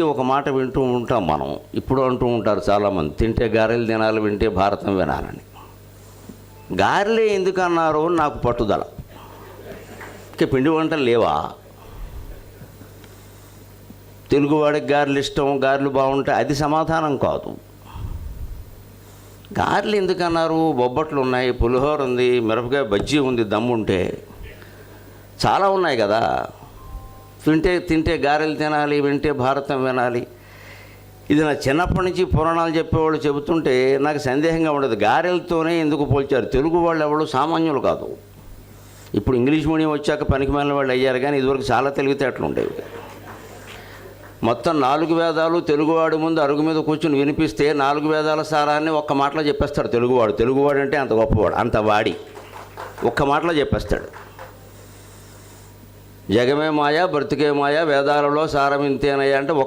ఒక మాట వింటూ ఉంటాం మనం. ఇప్పుడు అంటూ ఉంటారు చాలామంది తింటే గారెలు తినాలి వింటే భారతం వినాలని. గారెలే ఎందుకన్నారు? నాకు పట్టుదల. ఇక పిండి వంటలు లేవా? తెలుగువాడికి గారెలు ఇష్టం గారెలు బాగుంటాయి అది సమాధానం కాదు. గారెలు ఎందుకన్నారు? బొబ్బట్లు ఉన్నాయి పులిహోర ఉంది మిరపకాయ బజ్జీ ఉంది దమ్ముంటే. చాలా ఉన్నాయి కదా. తింటే తింటే గారెలు తినాలి వింటే భారతం వినాలి. ఇది నా చిన్నప్పటి నుంచి పురాణాలు చెప్పేవాళ్ళు చెబుతుంటే నాకు సందేహంగా ఉండదు. గారెలతోనే ఎందుకు పోల్చారు? తెలుగు వాళ్ళు ఎవరు? సామాన్యులు కాదు. ఇప్పుడు ఇంగ్లీష్ మీడియం వచ్చాక పనికి వాళ్ళు అయ్యారు కానీ ఇదివరకు చాలా తెలివితేటలు ఉండేవి. మొత్తం నాలుగు వేదాలు తెలుగువాడి ముందు అరుగు మీద కూర్చుని వినిపిస్తే నాలుగు వేదాల సారాన్ని ఒక్క మాటలో చెప్పేస్తాడు తెలుగువాడు. తెలుగువాడు అంటే అంత గొప్పవాడు అంత వాడి. ఒక్క మాటలో చెప్పేస్తాడు. జగమే మాయ బ్రతికే మాయ వేదాలలో సారం అంటే ఒక